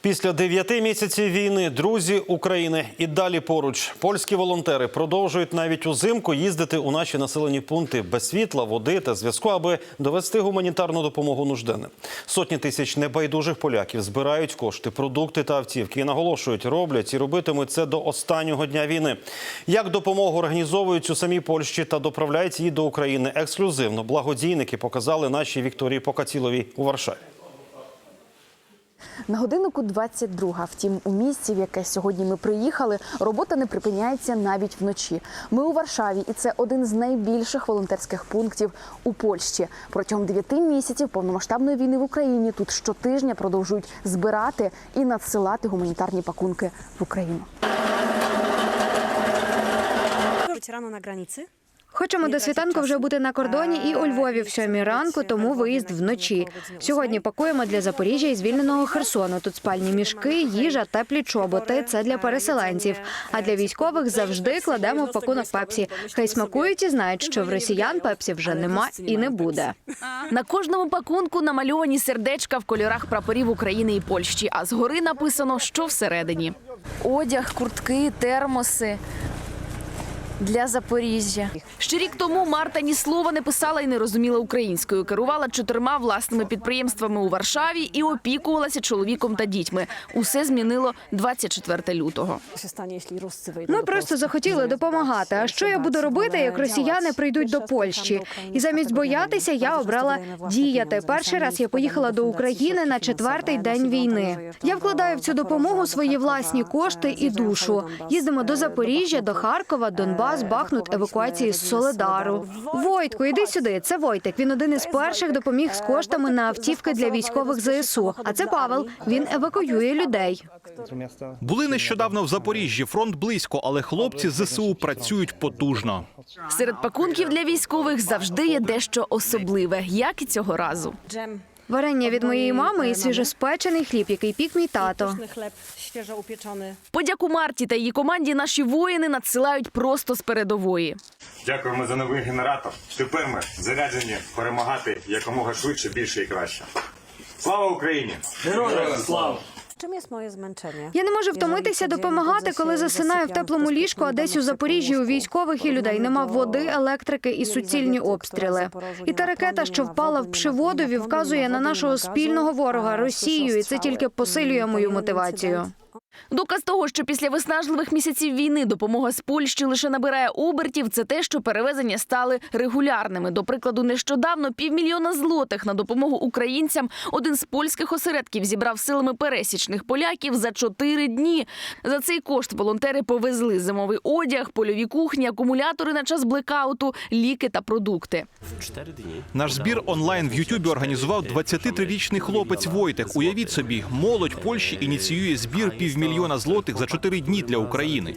Після дев'яти місяців війни друзі України і далі поруч польські волонтери продовжують навіть узимку їздити у наші населені пункти без світла, води та зв'язку, аби довести гуманітарну допомогу нужденним. Сотні тисяч небайдужих поляків збирають кошти, продукти та автівки і наголошують, роблять і робитимуть це до останнього дня війни. Як допомогу організовують у самій Польщі та доправляють її до України ексклюзивно. Благодійники показали нашій Вікторії Покаціловій у Варшаві. На годиннику 22. Втім, у місці, в яке сьогодні ми приїхали, робота не припиняється навіть вночі. Ми у Варшаві, і це один з найбільших волонтерських пунктів у Польщі. Протягом 9 місяців повномасштабної війни в Україні тут щотижня продовжують збирати і надсилати гуманітарні пакунки в Україну. rano na granicy. Хочемо до світанку вже бути на кордоні і у Львові в сьомій ранку, тому виїзд вночі. Сьогодні пакуємо для Запоріжжя і звільненого Херсону. Тут спальні мішки, їжа, теплі чоботи. Це для переселенців. А для військових завжди кладемо в пакунок пепсі. Хай смакують і знають, що в росіян пепсі вже нема і не буде. На кожному пакунку намальовані сердечка в кольорах прапорів України і Польщі, а згори написано, що всередині. Одяг, куртки, термоси. Для Запоріжжя ще рік тому Марта ні слова не писала і не розуміла українською. Керувала чотирма власними підприємствами у Варшаві і опікувалася чоловіком та дітьми. Усе змінило 24 лютого. Ми просто захотіли допомагати. А що я буду робити, як росіяни прийдуть до Польщі? І замість боятися, я обрала діяти. Перший раз я поїхала до України на четвертий день війни. Я вкладаю в цю допомогу свої власні кошти і душу. Їздимо до Запоріжжя, до Харкова, Донбас, Бахмут, евакуації з Соледару. Войтко, іди сюди. Це Войтик. Він один із перших допоміг з коштами на автівки для військових ЗСУ. А це Павел. Він евакуює людей. Були нещодавно в Запоріжжі. Фронт близько, але хлопці ЗСУ працюють потужно. Серед пакунків для військових завжди є дещо особливе, як і цього разу. Варення від моєї мами і свіжоспечений хліб, який пік мій тато. Подяку Марті та її команді наші воїни надсилають просто з передової. Дякуємо за новий генератор. Тепер ми заряджені перемагати якомога швидше, більше і краще. Слава Україні! Czym jest moje zmęczenie? Я не можу втомитися допомагати, коли засинаю в теплому ліжку, а десь у Запоріжжі у військових і людей нема води, електрики і суцільні обстріли. І та ракета, що впала в Пшиводові, вказує на нашого спільного ворога Росію, і це тільки посилює мою мотивацію. Доказ того, що після виснажливих місяців війни допомога з Польщі лише набирає обертів, це те, що перевезення стали регулярними. До прикладу, нещодавно півмільйона злотих на допомогу українцям один з польських осередків зібрав силами пересічних поляків за чотири дні. За цей кошт волонтери повезли зимовий одяг, польові кухні, акумулятори на час блекауту, ліки та продукти. Наш збір онлайн в Ютубі організував 23-річний хлопець Войтек. Уявіть собі, молодь Польщі ініціює збір півмільйона злотих за чотири дні для України.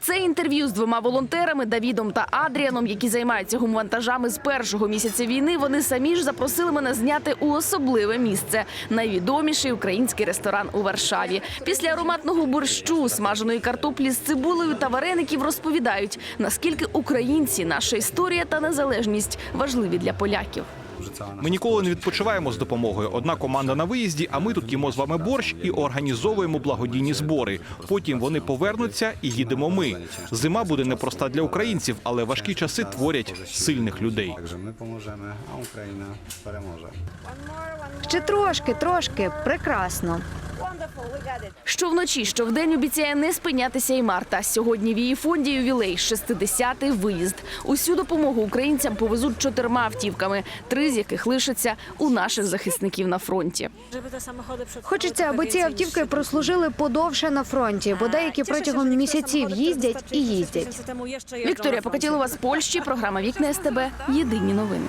Це інтерв'ю з двома волонтерами Давідом та Адріаном, які займаються гумвантажами з першого місяця війни. Вони самі ж запросили мене зняти у особливе місце найвідоміший український ресторан у Варшаві. Після ароматного борщу, смаженої картоплі з цибулею та вареників розповідають, наскільки українці, наша історія та незалежність важливі для поляків. Ми ніколи не відпочиваємо з допомогою. Одна команда на виїзді, а ми тут їмо з вами борщ і організовуємо благодійні збори. Потім вони повернуться і їдемо. Ми зима буде непроста для українців, але важкі часи творять сильних людей. ми поможемо, а Україна переможе. Ще трошки, трошки прекрасно. Що вночі, що вдень обіцяє не спинятися і Марта. Сьогодні в її фонді ювілей 60-й виїзд. Усю допомогу українцям повезуть чотирма автівками, три з яких лишаться у наших захисників на фронті. Хочеться, аби ці автівки прослужили подовше на фронті, бо деякі протягом місяців їздять і їздять. Вікторія. Покатілова з Польщі. Програма Вікна СТБ. Єдині новини.